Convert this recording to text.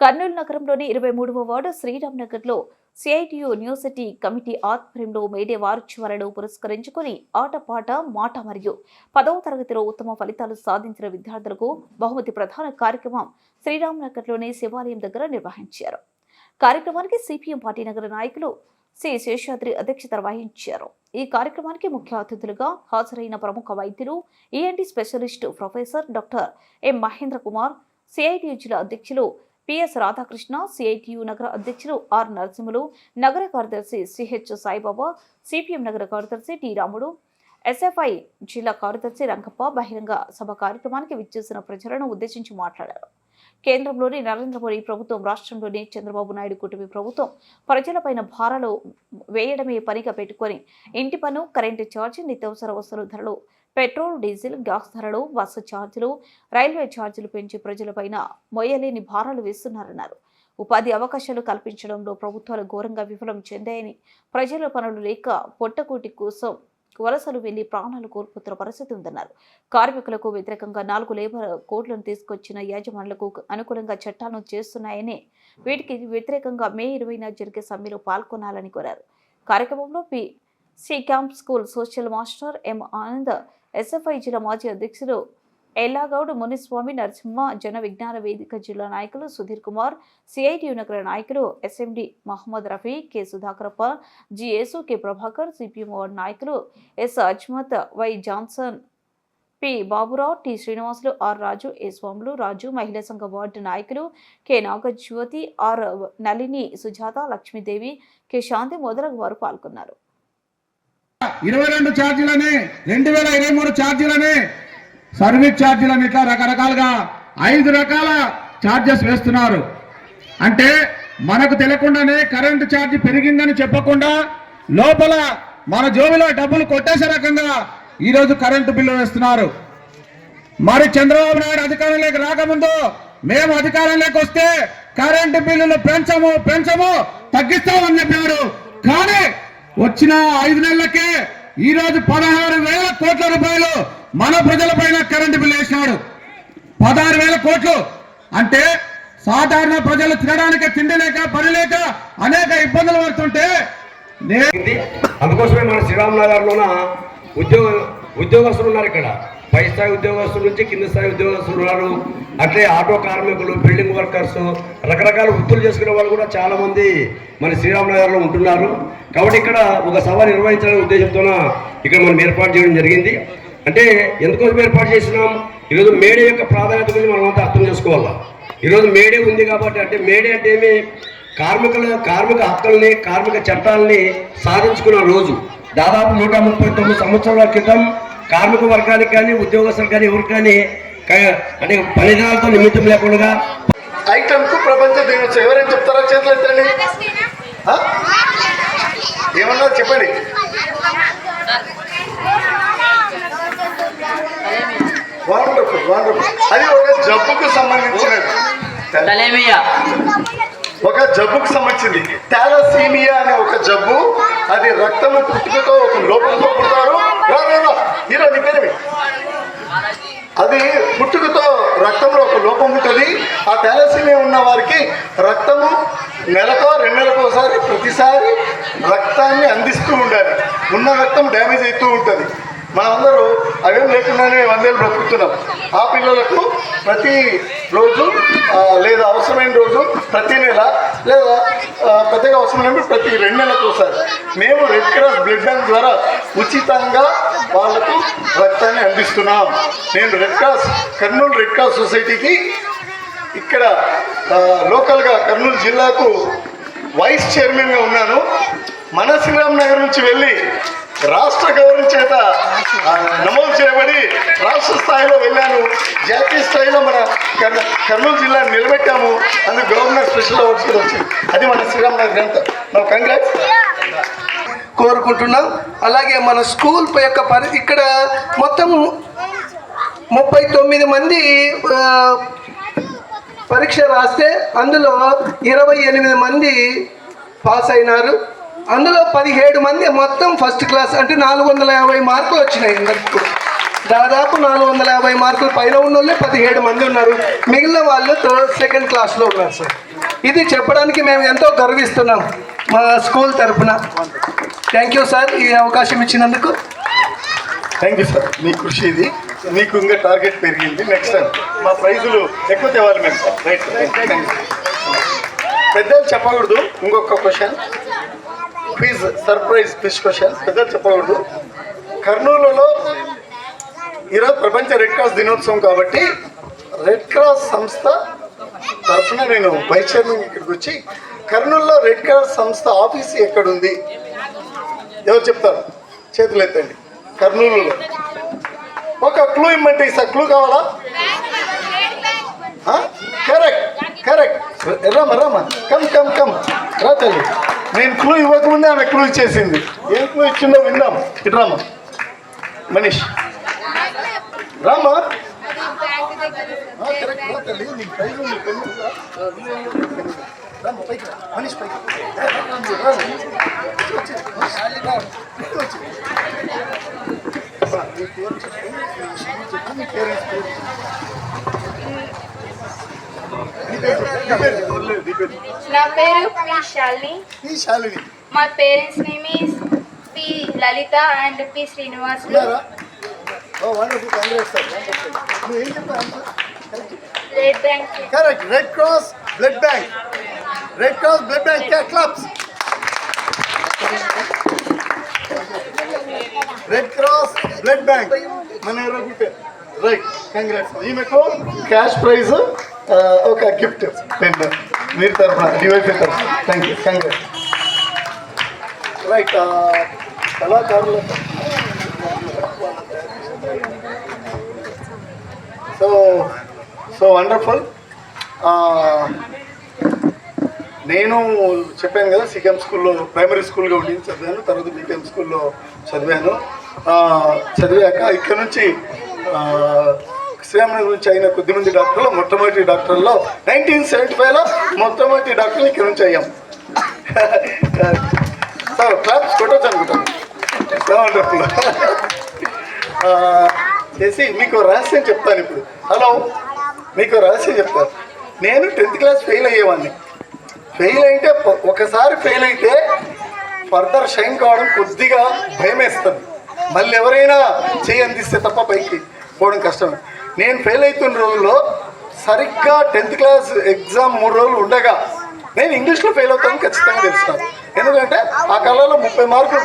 కర్నూలు నగరంలోని ఇరవై మూడవ వార్డు శ్రీరామ్ నగర్లో సిఐటియు సిటీ కమిటీ ఆధ్వర్యంలో మేడే వారోత్సవాలను పురస్కరించుకుని ఆటపాట మాట మరియు పదవ తరగతిలో ఉత్తమ ఫలితాలు సాధించిన విద్యార్థులకు బహుమతి ప్రధాన కార్యక్రమం శ్రీరామ్ నగర్లోని శివాలయం దగ్గర నిర్వహించారు. కార్యక్రమానికి సిపిఎం పార్టీ నగర నాయకులు సి. శేషాద్రి అధ్యక్షత వహించారు ఈ కార్యక్రమానికి ముఖ్య అతిథులుగా హాజరైన ప్రముఖ వైద్యులు ENT specialist professor doctor M Mahendra Kumar CITU జిల్లా అధ్యక్షులు పిఎస్ రాధాకృష్ణ సిఐటియు నగర అధ్యక్షులు ఆర్ నరసింహులు నగర కార్యదర్శి సిహెచ్ సాయిబాబా సిపిఎం నగర కార్యదర్శి టి రాముడు ఎస్ఎఫ్ఐ జిల్లా కార్యదర్శి రంగప్ప బహిరంగ సభ కార్యక్రమానికి విచ్చేసిన ప్రజలను ఉద్దేశించి మాట్లాడారు. కేంద్రంలోని నరేంద్ర మోడీ ప్రభుత్వం రాష్ట్రంలోని చంద్రబాబు నాయుడు కుటుంబ ప్రభుత్వం ప్రజలపైన భారాలు వేయడమే పనిగా పెట్టుకొని ఇంటి పన్ను కరెంటు ఛార్జీ నిత్యావసర వస్తువుల ధరలు పెట్రోల్ డీజిల్ గ్యాస్ ధరలు బస్సు ఛార్జీలు రైల్వే ఛార్జీలు పెంచి ప్రజలపైన మొయ్యలేని భారాలు వేస్తున్నారన్నారు. ఉపాధి అవకాశాలు కల్పించడంలో ప్రభుత్వాలు ఘోరంగా విఫలం చెందాయని ప్రజల పనులు లేక పొట్టకూటి కోసం వలసలు వెళ్ళి ప్రాణాలు కోల్పోతున్న పరిస్థితి ఉందన్నారు. కార్మికులకు వ్యతిరేకంగా నాలుగు లేబర్ కోడ్లను తీసుకొచ్చిన యాజమానులకు అనుకూలంగా చట్టాలను చేస్తున్నాయని వీటికి వ్యతిరేకంగా మే ఇరవైన జరిగే సమ్మెలో పాల్గొనాలని కోరారు. కార్యక్రమంలో P. C. Camp school social master M. Anand SFI జిల్లా మాజీ అధ్యక్షులు ఎల్లాగౌడ్ మునిస్వామి నరసింహ జన విజ్ఞాన వేదిక జిల్లా నాయకులు సుధీర్ కుమార్ సిఐటియు నగర నాయకులు SMD Mohammed Rafi K Sudhakarappa G Yesu K Prabhakar CPM ward నాయకులు S Azmat Y Johnson P Baburao T Srinivasulu R Raju A Swamulu Raju మహిళా సంఘ వార్డు నాయకులు K Nagajyothi R Nalini Sujatha Lakshmidevi K Shanti మొదలగు వారు పాల్గొన్నారు. ఇరవై రెండు ఛార్జీలని రెండు వేల ఇరవై మూడు ఛార్జీలని సర్వీస్ ఛార్జీల ఇట్లా రకరకాలుగా ఐదు రకాల ఛార్జెస్ వేస్తున్నారు. అంటే మనకు తెలియకుండానే కరెంటు ఛార్జ్ పెరిగిందని చెప్పకుండా లోపల మన జోబిలో డబ్బులు కొట్టేసే రకంగా ఈరోజు కరెంటు బిల్లు వేస్తున్నారు. మరి చంద్రబాబు నాయుడు అధికారంలోకి రాకముందు మేము అధికారంలోకి వస్తే కరెంటు బిల్లులు పెంచము పెంచము తగ్గిస్తామని చెప్పారు. కానీ వచ్చిన ఐదు నెలలకే ఈరోజు పదహారు వేల కోట్ల రూపాయలు మన ప్రజలపైన కరెంటు బిల్లు వేసినాడు. పదహారు వేల కోట్లు. అంటే సాధారణ ప్రజలు తినడానికి తిండి లేక పని లేక అనేక ఇబ్బందులు పడుతుంటే అందుకోసమే మన శ్రీరామనగర్లోన ఉద్యోగ ఉద్యోగస్తులు ఉన్నారు ఇక్కడ. పై స్థాయి ఉద్యోగస్తుల నుంచి కింద స్థాయి ఉద్యోగస్తులు ఉన్నారు. అట్లే ఆటో కార్మికులు బిల్డింగ్ వర్కర్స్ రకరకాల వృత్తులు చేసుకునే వాళ్ళు కూడా చాలా మంది మన శ్రీరామనగర్లో ఉంటున్నారు. కాబట్టి ఇక్కడ ఒక సభ నిర్వహించాలనే ఉద్దేశంతోన ఇక్కడ మనం ఏర్పాటు చేయడం జరిగింది. అంటే ఎందుకోసం ఏర్పాటు చేసినాం? ఈరోజు మేడే యొక్క ప్రాధాన్యత గురించి మనం అంతా అర్థం చేసుకోవాలా? ఈరోజు మేడే ఉంది కాబట్టి అంటే మేడే అంటే ఏమి? కార్మికుల కార్మిక హక్కుల్ని కార్మిక చట్టాలని సాధించుకున్న రోజు. దాదాపు నూట ముప్పై తొమ్మిది సంవత్సరాల క్రితం కార్మిక వర్గానికి కానీ ఉద్యోగస్తులకు కానీ ఎవరికి కానీ అంటే పనిదినాలతో నిమిత్తం లేకుండా ఐటమ్కు ప్రపంచ దినోత్సవం. ఎవరైనా చెప్తారా చేతులు ఎత్తండి చెప్పండి. వండర్ఫుల్ వండర్ఫుల్ అది ఒక జబ్బుకు సంబంధించినది. తలేమియా? ఒక జబ్బుకు సంబంధించింది. టాలసీమియా అనే ఒక జబ్బు అది రక్తము పుట్టుకతో ఒక లోపంతో పుడతారు. హీరో నీ పేరేమి? అది పుట్టుకతో రక్తంలో ఒక లోపం ఉంటుంది. ఆ థాలసీమియా ఉన్న వారికి రక్తము నెలకో రెండు నెలలకు ఒకసారి ప్రతిసారి రక్తాన్ని అందిస్తూ ఉండాలి. ఉన్న రక్తం డ్యామేజ్ అవుతూ ఉంటుంది. మనమందరూ అవేం లేకుండానే వందేళ్ళు బ్రతుకుతున్నాం. ఆ పిల్లలకు ప్రతి రోజు లేదా అవసరమైన రోజు ప్రతి నెల లేదా పెద్దగా అవసరమైనప్పుడు ప్రతి రెండు నెలలకు ఒకసారి. మేము రెడ్ క్రాస్ బ్లడ్ బ్యాంక్ ద్వారా ఉచితంగా వాళ్ళకు రక్తాన్ని అందిస్తున్నాం. నేను red cross Kurnool red cross సొసైటీకి ఇక్కడ లోకల్గా కర్నూలు జిల్లాకు వైస్ చైర్మన్గా ఉన్నాను. మన శ్రీరామ్ నగర్ నుంచి వెళ్ళి రాష్ట్ర గవర్నర్ చేత నమోదు చేయబడి రాష్ట్ర స్థాయిలో వెళ్ళాను. జాతీయ స్థాయిలో మన కర్నూలు జిల్లాను నిలబెట్టాము. అందుకు గవర్నర్ స్పెషల్ అవార్డ్స్ కూడా వచ్చింది. అది మన శ్రీరామ్ నగర్ అంతా కంగ్రాట్స్. కోరుకుంటున్నాం. అలాగే మన స్కూల్ యొక్క పరి ఇక్కడ మొత్తం ముప్పై తొమ్మిది మంది పరీక్ష రాస్తే అందులో ఇరవై ఎనిమిది మంది పాస్ అయినారు. అందులో పదిహేడు మంది మొత్తం ఫస్ట్ క్లాస్ అంటే నాలుగు వందల యాభై మార్కులు వచ్చినాయి అందరికి. దాదాపు నాలుగు వందల యాభై మార్కులు పైన ఉన్న వాళ్ళే పదిహేడు మంది ఉన్నారు. మిగిలిన వాళ్ళు థర్డ్ సెకండ్ క్లాస్లో ఉన్నారు సార్ ఇది చెప్పడానికి మేము ఎంతో గర్విస్తున్నాం మా స్కూల్ తరఫున థ్యాంక్ యూ సార్ ఈ అవకాశం ఇచ్చినందుకు. థ్యాంక్ యూ సార్ మీ కృషి ఇది. మీకు ఇంకా టార్గెట్ పెరిగింది. నెక్స్ట్ టైం మా ప్రైజులు ఎక్కువ తేవాలి మేము. రైట్ పెద్దలు చెప్పకూడదు. ఇంకొక question quiz surprise quiz question పెద్ద చెప్పకూడదు. కర్నూలులో ఈరోజు ప్రపంచ రెడ్ క్రాస్ దినోత్సవం కాబట్టి రెడ్ క్రాస్ సంస్థ తరఫున నేను వైస్ చైర్మన్ ఇక్కడికి వచ్చి కర్నూలులో రెడ్ క్రాస్ సంస్థ ఆఫీస్ ఎక్కడుంది? ఎవరు చెప్తారు? చేతులు ఎత్తండి. కర్నూలులో. ఒక క్లూ ఇమ్మంటే సార్ క్లూ కావాలా? Correct correct Rama Rama. Come come come రా తల్లి నేను క్లూ ఇవ్వకముందే ఆమె క్లూ ఇచ్చేసింది ఏం క్లూ ఇచ్చిందో విందాం ఇటు మనీష్ రామా ఆ, correct, రా తల్లి, నీకు ప్రైజ్ ఉంది, పెన్ను ఉందా? రామా, పైకి రా. మనీష్ పైకి రా. రా, రా, రా, రా. వచ్చి, వచ్చి. రా, వచ్చి. మీ పేరు చెప్పు, మీ చెప్పు, మీ పేరెంట్స్ పేరు. నీ పేరు పి శాలిని ఈ శాలిని మా parents name is P Lalitha and P Srinivasulu ఉన్నారా? ఓ వండర్ఫుల్ కాంగ్రెస్ నువ్వు ఏం చెప్పావు red bank correct red cross blood bank red cross blood bank clubs red cross blood bank మన ఎవరో రైట్ కంగ్రాట్స్ ఈమెకు క్యాష్ ప్రైజ్ ఒక గిఫ్ట్ పెన్ మీరు తరఫున డివైఫై తరఫున. థ్యాంక్ యూ కంగ్రాట్స్ రైట్ కళాకారుల సో సో వండర్ఫుల్. నేను చెప్పాను కదా సికెం స్కూల్లో ప్రైమరీ స్కూల్గా ఉండి చదివాను. తర్వాత బీకెం స్కూల్లో చదివాను. చదివాక ఇక్కడ నుంచి శ్రీరామణ గురించి నుంచి అయిన కొద్దిమంది డాక్టర్లు మొట్టమొదటి డాక్టర్లో నైన్టీన్ సెవెంటీ ఫైవ్లో మొట్టమొదటి డాక్టర్లు ఇక్కడ నుంచి అయ్యాం సో క్లాప్స్ కొట్టచ్చు అనుకుంటాను. చేసి మీకు రహస్యం చెప్తాను ఇప్పుడు. హలో మీకు రహస్యం చెప్తాను. నేను టెన్త్ క్లాస్ ఫెయిల్ అయ్యేవాడిని. ఫెయిల్ అయితే ఒకసారి ఫెయిల్ అయితే ఫర్దర్ షైన్ కావడం కొద్దిగా భయం వేస్తుంది మళ్ళీ ఎవరైనా చేయి అందిస్తే తప్ప పైకి పోవడం కష్టం నేను ఫెయిల్ అవుతున్న రోజుల్లో సరిగ్గా టెన్త్ క్లాస్ ఎగ్జామ్ మూడు రోజులు ఉండగా నేను ఇంగ్లీష్లో ఫెయిల్ అవుతాను ఖచ్చితంగా తెలుస్తాను. ఎందుకంటే ఆ కళలో ముప్పై మార్కులు